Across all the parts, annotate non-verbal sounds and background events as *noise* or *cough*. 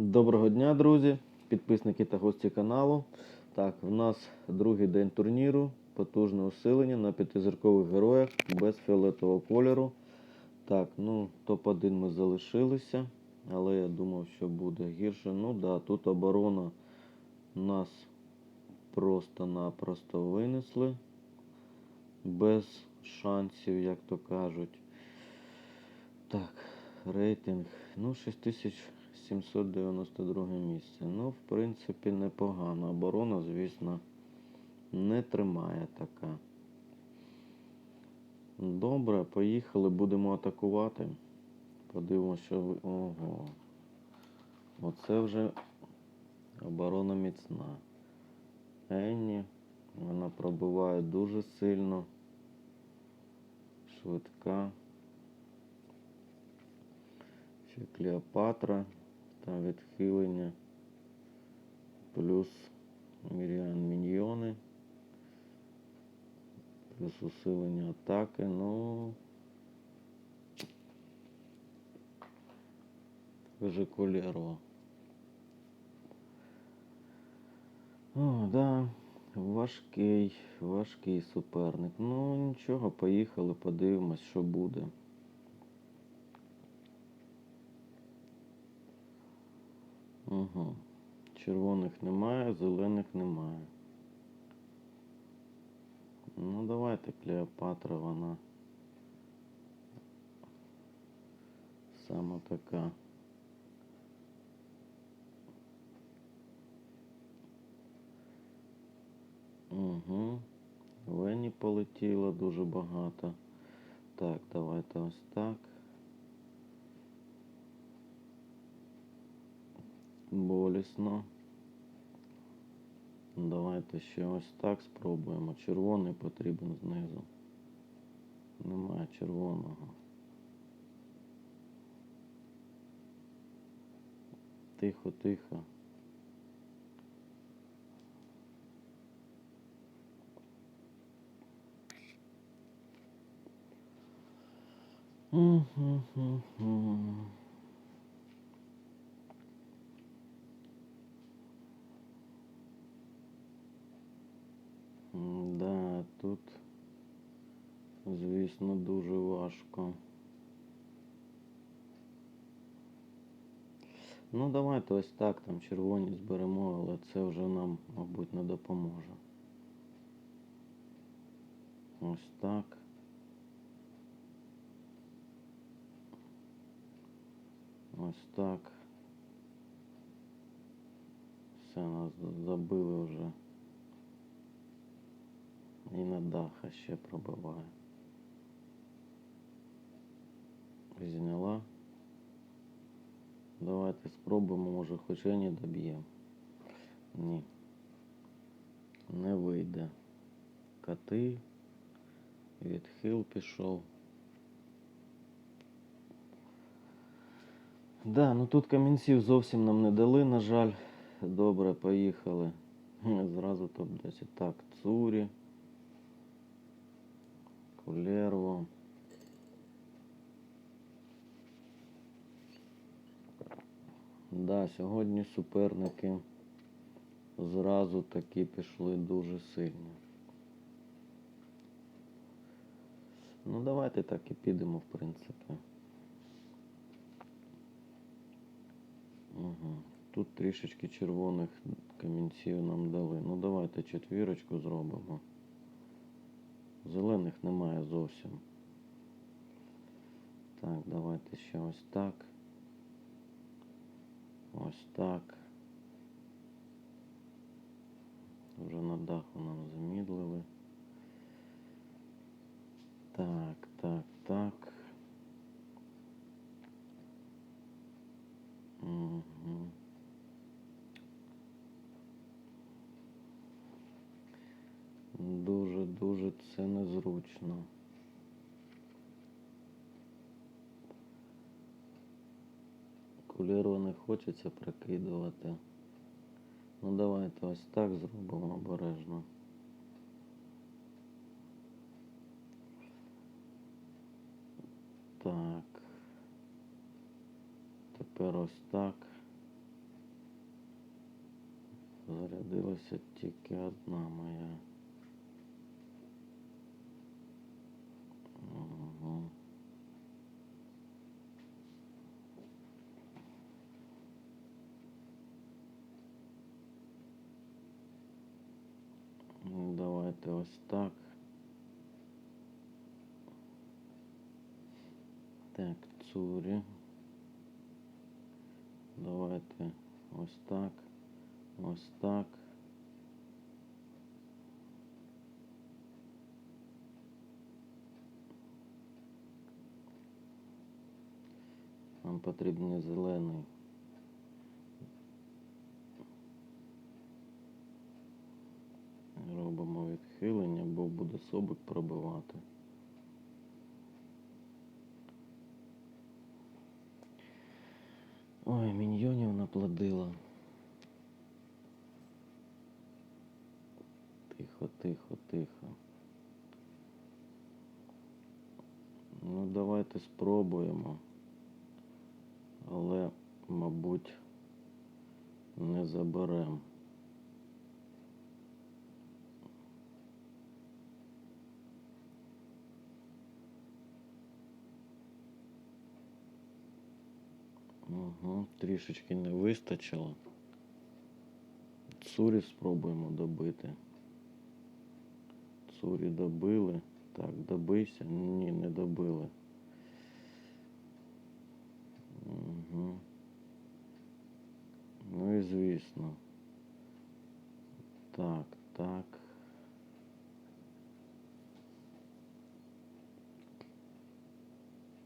Доброго дня, друзі, підписники та гості каналу. Так, в нас другий день турніру, потужне усилення на п'ятизіркових героях без фіолетового кольору. Так, ну, топ-1 ми залишилися, але я думав, що буде гірше. Ну да, тут оборона нас просто-напросто винесли. Без шансів, як то кажуть. Так, рейтинг. Ну, 6792 місце. Ну, в принципі, непогано. Оборона, звісно, не тримає така. Добре, поїхали, будемо атакувати. Подивимося, що ви. Ого. Оце вже оборона міцна. Енні. Вона пробиває дуже сильно. Швидка. Ще Клеопатра та відхилення. Плюс Міріан Міньйони. Плюс усилення атаки. Ну. Вже Колєрова. О, да. Важкий, важкий суперник. Ну нічого, поїхали, подивимось, що буде. Угу. Червоних немає, зелених немає. Ну давайте Клеопатра, вона саме така. Угу. Лені полетіло дуже багато. Так, давайте ось так. Болісно. Давайте ще ось так спробуємо. Червоний потрібен знизу. Немає червоного. Тихо, тихо. М-м-м-м. Да, тут, звісно, дуже важко. Ну, давайте ось так там червоні зберемо, але це вже нам, мабуть, не допоможе. Ось так. Ось так. Все, нас забили вже. І на даха ще пробиває. Зняла. Давайте спробуємо, може хоч не доб'ємо. Ні. Не вийде. Коти. Відхил пішов. Да, ну тут камінців зовсім нам не дали, на жаль. Добре, поїхали. Зразу топ-10. Так, Цурі. Кулерво. Да, сьогодні суперники зразу таки пішли дуже сильно. Ну давайте так і підемо, в принципі. Угу. Тут трішечки червоних камінців нам дали. Ну давайте четвірочку зробимо. Зелених немає зовсім. Так, давайте ще ось так. Ось так. Вже на даху нам замідлили. Так, так, так. Угу. Дуже-дуже це незручно. окуляру не хочеться прикидувати. Ну давайте ось так зробимо обережно. Так. Тепер ось так. Зарядилася тільки одна моя. Ось так. Так, цурі. Давайте ось так. Ось так. Нам потрібен зелений. Робимо відхилення, бо буде собик пробивати. Ой, міньйонів наплодила. Тихо, тихо, тихо. Ну, давайте спробуємо. Але, мабуть, не заберем. Угу, трішечки не вистачило. Цурі спробуємо добити. Цурі добили. Так, добийся. Ні, не добили. Угу. Ну і звісно. Так, так.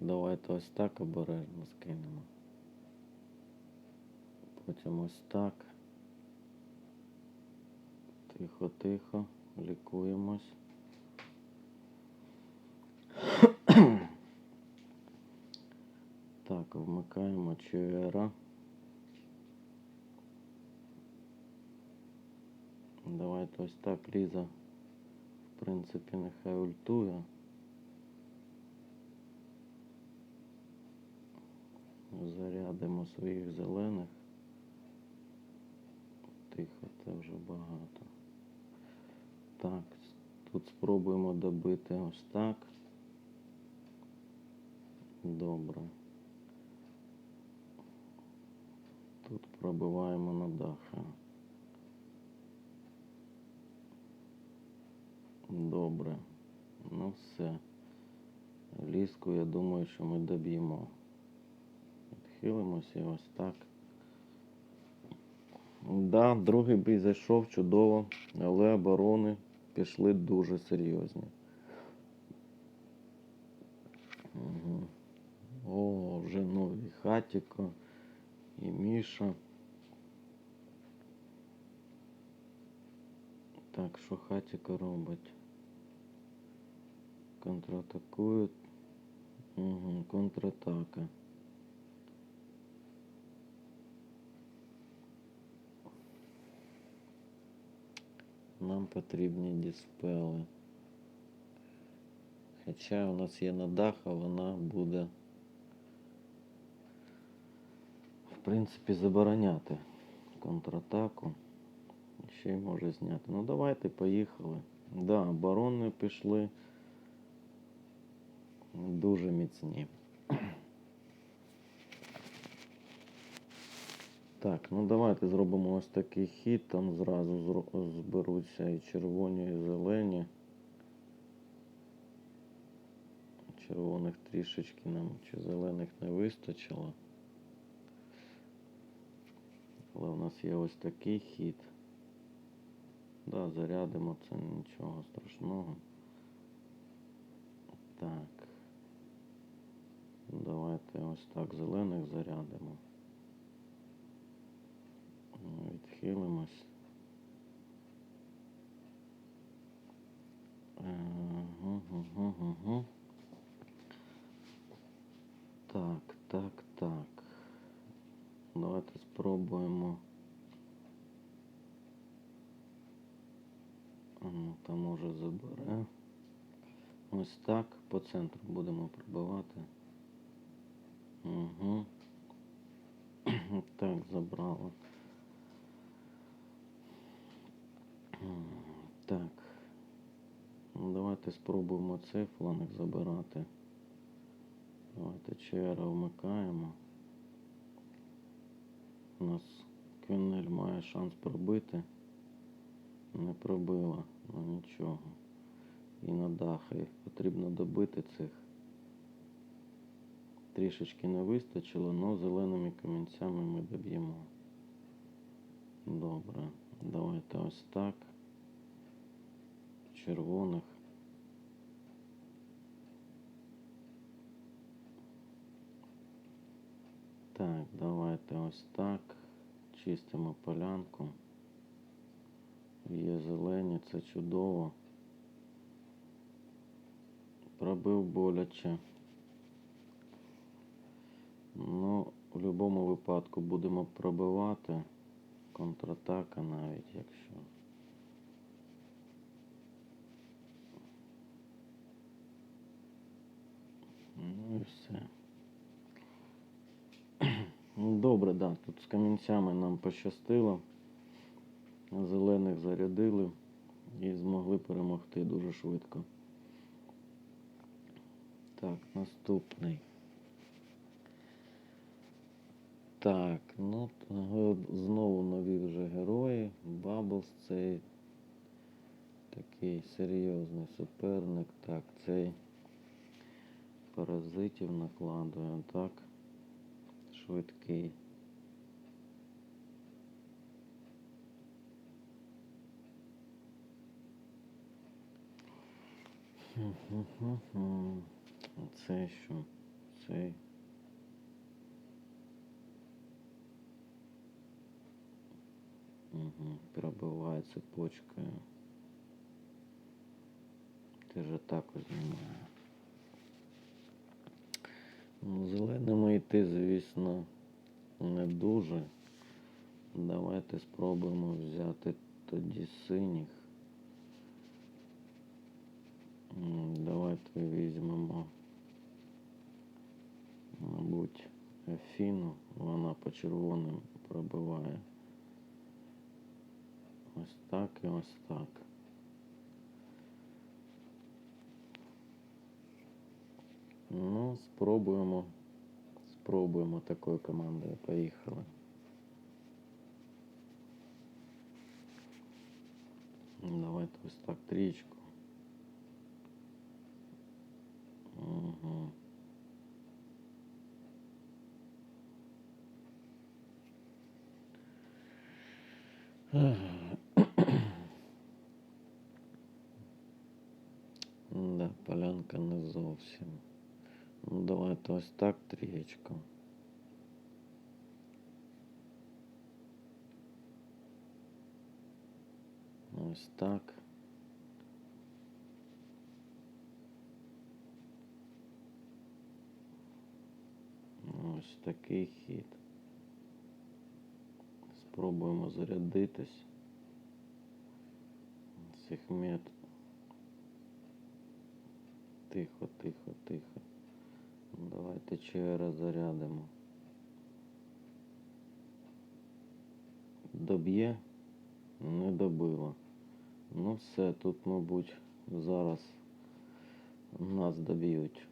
Давайте ось так обережно скинемо. Потім ось так. Тихо, тихо, лікуємось. Так, вмикаємо ЧР. Давайте ось так Ліза. В принципі, нехай ультує. Зарядимо своїх зелених. Вже багато. Так, тут спробуємо добити ось так. Добре. Тут пробиваємо на даха. Добре. Ну все. Ліску, я думаю, що ми доб'ємо. Відхилимося ось так. Да, другий бій зайшов чудово, але оборони пішли дуже серйозні. О, вже новий хатіко і Міша. Так, що хатіко робить? Контратакують. Угу, контратака. Нам потрібні діспели. Хоча у нас є надаха, вона буде в принципі забороняти контратаку. Ще й може зняти. Ну давайте поїхали. Да, оборони пішли дуже міцні. Так, ну давайте зробимо ось такий хід, там зразу зберуться і червоні, і зелені. Червоних трішечки нам чи зелених не вистачило. Але у нас є ось такий хід. Да, зарядимо це нічого страшного. Так. Давайте ось так зелених зарядимо. Відхилимось. Так, так, так. Давайте спробуємо. Ну, там може забере. Ось так по центру будемо пробивати. Угу. *clears throat* Так, забрало. М, Так. Ну, давайте спробуємо цей фланг забирати. Давайте ЧР вмикаємо. У нас Квінель має шанс пробити. Не пробила, ну нічого. І на дахи потрібно добити цих. Трішечки не вистачило, але зеленими камінцями ми доб'ємо. Добре, давайте ось так. Червоних. Так, давайте ось так. Чистимо полянку. Є зелені, це чудово. Пробив боляче. Ну, в будь-якому випадку будемо пробивати. Контратака навіть, якщо. Ну і все. Ну, Добре, да. Тут з камінцями нам пощастило. Зелених зарядили і змогли перемогти дуже швидко. Так, наступний. Так, ну знову нові вже герої. Баблс цей такий серйозний суперник. Так, цей паразитів накладує, так. Швидкий. Це що? Цей. Угу. Пробиває цепочкою. Ти же також немає. Ну, зеленими йти, звісно, не дуже. Давайте спробуємо взяти тоді синіх. Давайте візьмемо, мабуть, Афіну. Вона по червоним пробиває. Ось так і ось так. Ну, спробуємо. Спробуємо такою командою. Поїхали. Давайте ось так трічку. Угу. *coughs* Да, полянка не зовсім. Ну, давайте ось так трієчку. Ось так. Ось такий хід. Спробуємо зарядитись. Сехмет. Тихо, тихо, тихо. Давайте ЧР зарядимо. Доб'є? Не добило. Ну все, тут, мабуть, зараз нас доб'ють.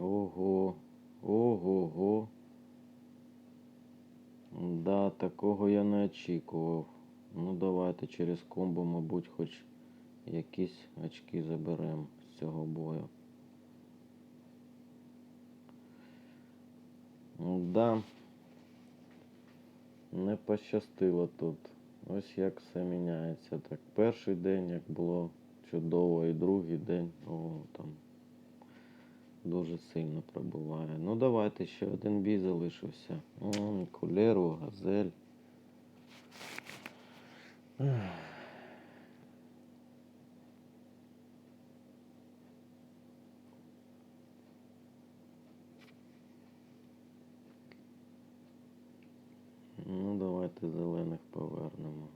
Ого, ого-го. Да, такого я не очікував. Ну давайте через комбо, мабуть, хоч якісь очки заберемо цього бою. Да. Не пощастило тут. Ось як все міняється. Так, перший день як було чудово, і другий день, о, там дуже сильно пробуває. Ну давайте ще один бій залишився. М, Кулеру, газель. Ну, давайте зелених повернемо.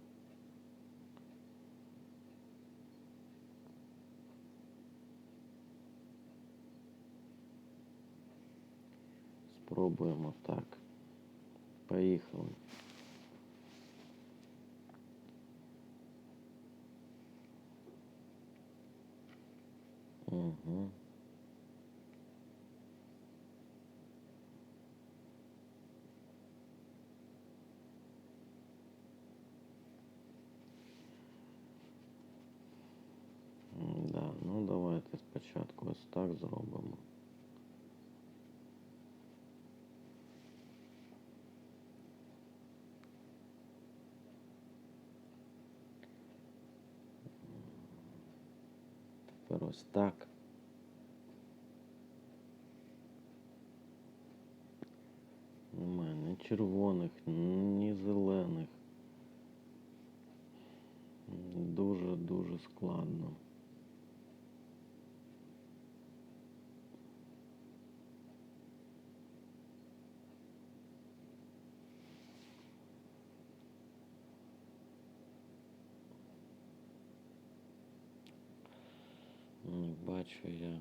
Спробуємо так. Поїхали. Угу. Так зробимо. Тепер ось так. Немає ні червоних, ні зелених. Дуже-дуже складно. Не бачу я.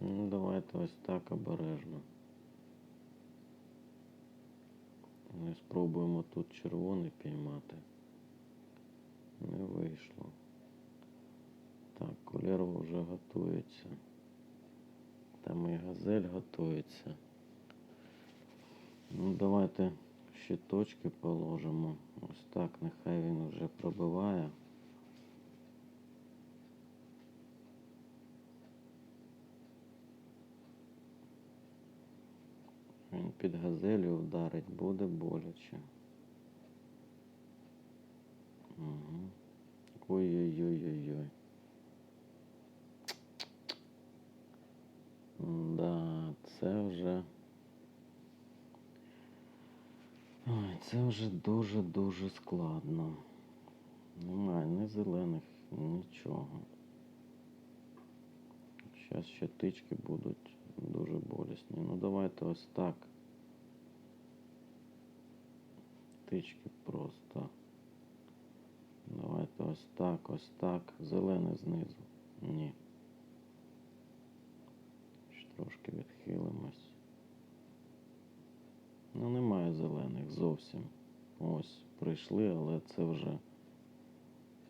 Ну, давайте ось так обережно. Ми спробуємо тут червоний піймати. Не вийшло. Так, Кулерво вже готується. Там і газель готується. Ну, давайте ще точки положимо. Ось так, нехай він вже пробиває. Він під газелью вдарить, буде боляче. Угу. Ой-ой-ой-ой-ой. Да, це вже. Ой, це вже дуже-дуже складно. Немає ні зелених, нічого. Зараз ще тички будуть дуже болісні. Ну давайте ось так. Тички просто. Давайте ось так, ось так. Зелений знизу. Ні. Ще трошки відхилимось. Ну, немає зелених зовсім. Ось, прийшли, але це вже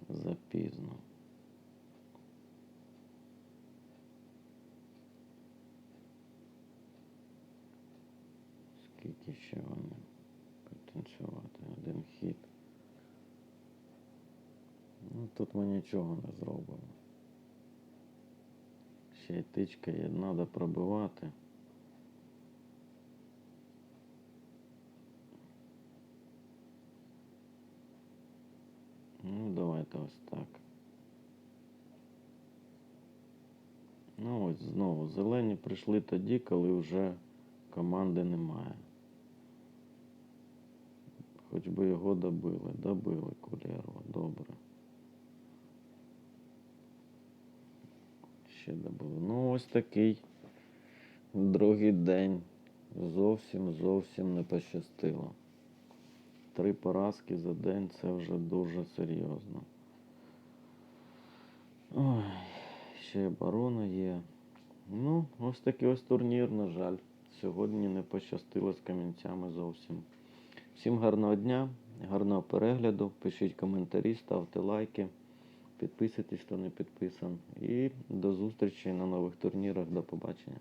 запізно. Скільки ще вони потанцювати? Один хід. Ну, тут ми нічого не зробимо. Ще й тичка є, треба пробивати. Ну, давайте ось так. Ну ось знову зелені прийшли тоді, коли вже команди немає. Хоч би його добили. Добили Кулєрова, добре. Ще добили. Ну ось такий другий день. Зовсім зовсім не пощастило. Три поразки за день це вже дуже серйозно. Ой, ще оборона є. Ну, ось такий ось турнір, на жаль. Сьогодні не пощастило з камінцями зовсім. Всім гарного дня, гарного перегляду. Пишіть коментарі, ставте лайки, підписуйтесь, хто не підписан. І до зустрічі на нових турнірах. До побачення.